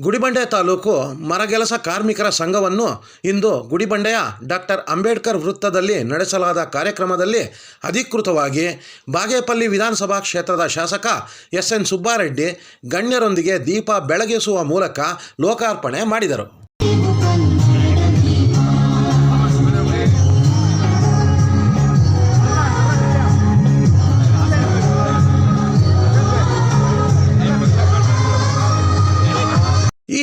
ಗುಡಿಬಂಡೆ ತಾಲೂಕು ಮರಗೆಲಸ ಕಾರ್ಮಿಕರ ಸಂಘವನ್ನು ಇಂದು ಗುಡಿಬಂಡೆಯ ಡಾಕ್ಟರ್ ಅಂಬೇಡ್ಕರ್ ವೃತ್ತದಲ್ಲಿ ನಡೆಸಲಾದ ಕಾರ್ಯಕ್ರಮದಲ್ಲಿ ಅಧಿಕೃತವಾಗಿ ಬಾಗೇಪಲ್ಲಿ ವಿಧಾನಸಭಾ ಕ್ಷೇತ್ರದ ಶಾಸಕ ಎಸ್ ಎನ್ ಸುಬ್ಬಾರೆಡ್ಡಿ ಗಣ್ಯರೊಂದಿಗೆ ದೀಪ ಬೆಳಗಿಸುವ ಮೂಲಕ ಲೋಕಾರ್ಪಣೆ ಮಾಡಿದರು.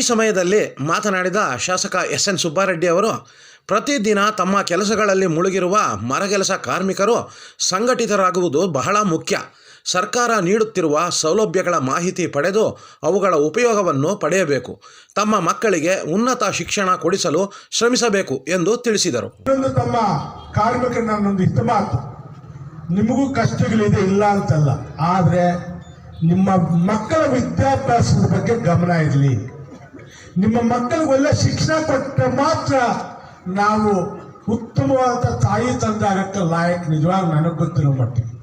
ಸಮಯದಲ್ಲಿ ಮಾತನಾಡಿದ ಶಾಸಕ ಎಸ್ ಎನ್ ಸುಬ್ಬಾರೆಡ್ಡಿ ಅವರು, ಪ್ರತಿದಿನ ತಮ್ಮ ಕೆಲಸಗಳಲ್ಲಿ ಮುಳುಗಿರುವ ಮರಗೆಲಸ ಕಾರ್ಮಿಕರು ಸಂಘಟಿತರಾಗುವುದು ಬಹಳ ಮುಖ್ಯ. ಸರ್ಕಾರ ನೀಡುತ್ತಿರುವ ಸೌಲಭ್ಯಗಳ ಮಾಹಿತಿ ಪಡೆದು ಅವುಗಳ ಉಪಯೋಗವನ್ನು ಪಡೆಯಬೇಕು. ತಮ್ಮ ಮಕ್ಕಳಿಗೆ ಉನ್ನತ ಶಿಕ್ಷಣ ಕೊಡಿಸಲು ಶ್ರಮಿಸಬೇಕು ಎಂದು ತಿಳಿಸಿದರು. ತಮ್ಮ ಕಾರ್ಮಿಕರ ಹಿತ ಮಾತು. ನಿಮಗೂ ಕಷ್ಟಗಳಿದೆ ಇಲ್ಲ ಅಂತಲ್ಲ. ಆದರೆ ನಿಮ್ಮ ಮಕ್ಕಳ ವಿದ್ಯಾಭ್ಯಾಸದ ಬಗ್ಗೆ ಗಮನ ಇರಲಿ. ನಿಮ್ಮ ಮಕ್ಕಳಿಗೆ ಒಳ್ಳೆ ಶಿಕ್ಷಣ ಕೊಟ್ಟರೆ ಮಾತ್ರ ನಾವು ಉತ್ತಮವಾದ ತಾಯಿ ತಂದಾಗಕ್ಕೆ ಲಾಯಕ್ ನಿಜವಾಗಿ ನನಗೆ ಗೊತ್ತಿರೋ ಮಟ್ಟಿಗೆ.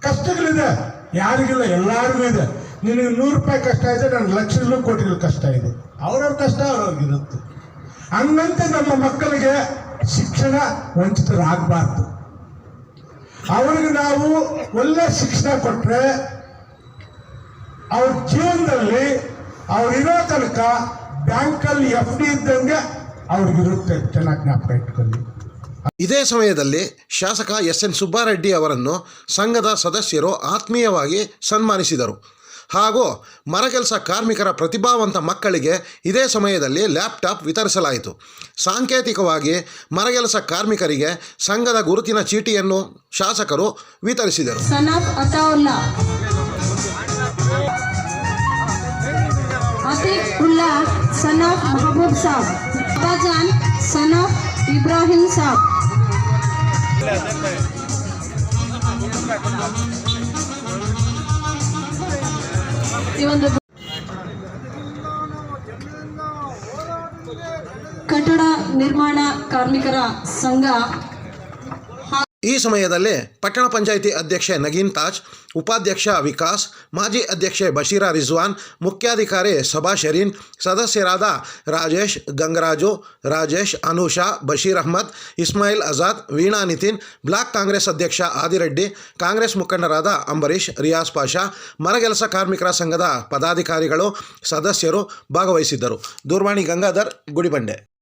ಕಷ್ಟಗಳಿದೆ. ಯಾರಿಗಿಲ್ಲ, ಎಲ್ಲರಿಗೂ ಇದೆ. ನಿನಗೆ ನೂರು ರೂಪಾಯಿ ಕಷ್ಟ ಇದೆ ನನಗೆ ಲಕ್ಷಗಳು ಕೋಟಿಗಳು ಕಷ್ಟ ಇದೆ. ಅವ್ರವ್ರ ಕಷ್ಟ ಅವ್ರವ್ರಿಗಿರುತ್ತೆ. ಹಂಗಂತೆ ನಮ್ಮ ಮಕ್ಕಳಿಗೆ ಶಿಕ್ಷಣ ವಂಚಿತರಾಗಬಾರ್ದು. ಅವ್ರಿಗೆ ನಾವು ಒಳ್ಳೆ ಶಿಕ್ಷಣ ಕೊಟ್ಟರೆ ಅವ್ರ ಜೀವನದಲ್ಲಿ ಅವ್ರಿರೋ ತನಕ ಬ್ಯಾಂಕಲ್ಲಿ ಎಫ್ ಡಿ ಇದ್ದಂಗೆ ಅವ್ರಿಗಿರುತ್ತೆ ಚೆನ್ನಾಗಿ ಜ್ಞಾಪಕ ಇಟ್ಕೊಳ್ಳಿ. ಇದೇ ಸಮಯದಲ್ಲಿ ಶಾಸಕ ಎಸ್ ಎನ್ ಸುಬ್ಬಾರೆಡ್ಡಿ ಅವರನ್ನು ಸಂಘದ ಸದಸ್ಯರು ಆತ್ಮೀಯವಾಗಿ ಸನ್ಮಾನಿಸಿದರು. ಹಾಗೂ ಮರಕೆಲಸ ಕಾರ್ಮಿಕರ ಪ್ರತಿಭಾವಂತ ಮಕ್ಕಳಿಗೆ ಇದೇ ಸಮಯದಲ್ಲಿ ಲ್ಯಾಪ್ಟಾಪ್ ವಿತರಿಸಲಾಯಿತು. ಸಾಂಕೇತಿಕವಾಗಿ ಮರಗೆಲಸ ಕಾರ್ಮಿಕರಿಗೆ ಸಂಘದ ಗುರುತಿನ ಚೀಟಿಯನ್ನು ಶಾಸಕರು ವಿತರಿಸಿದರು. Son of Mahabub Saab. Bajan, son of Ibrahim Saab. ಕಟ್ಟಡ ನಿರ್ಮಾಣ ಕಾರ್ಮಿಕರ ಸಂಘ ಈ ಸಮಯದಲ್ಲಿ ಪಟ್ಟಣ ಪಂಚಾಯಿತಿ ಅಧ್ಯಕ್ಷೆ ನಗೀನ್ ತಾಜ್, ಉಪಾಧ್ಯಕ್ಷ ವಿಕಾಸ್, ಮಾಜಿ ಅಧ್ಯಕ್ಷೆ ಬಶೀರಾ ರಿಜ್ವಾನ್, ಮುಖ್ಯಾಧಿಕಾರಿ ಸಭಾ ಶರೀನ್, ಸದಸ್ಯರಾದ ರಾಜೇಶ್ ಗಂಗರಾಜು, ರಾಜೇಶ್ ಅನುಷಾ, ಬಶೀರ್ ಅಹ್ಮದ್, ಇಸ್ಮಾಯಿಲ್ ಆಜಾದ್, ವೀಣಾ ನಿತಿನ್, ಬ್ಲಾಕ್ ಕಾಂಗ್ರೆಸ್ ಅಧ್ಯಕ್ಷ ಆದಿರೆಡ್ಡಿ, ಕಾಂಗ್ರೆಸ್ ಮುಖಂಡರಾದ ಅಂಬರೀಷ್ ರಿಯಾಸ್ ಪಾಷಾ, ಮರಗೆಲಸ ಕಾರ್ಮಿಕರ ಸಂಘದ ಪದಾಧಿಕಾರಿಗಳು, ಸದಸ್ಯರು ಭಾಗವಹಿಸಿದ್ದರು. ದೂರವಾಣಿ ಗಂಗಾಧರ್, ಗುಡಿಬಂಡೆ.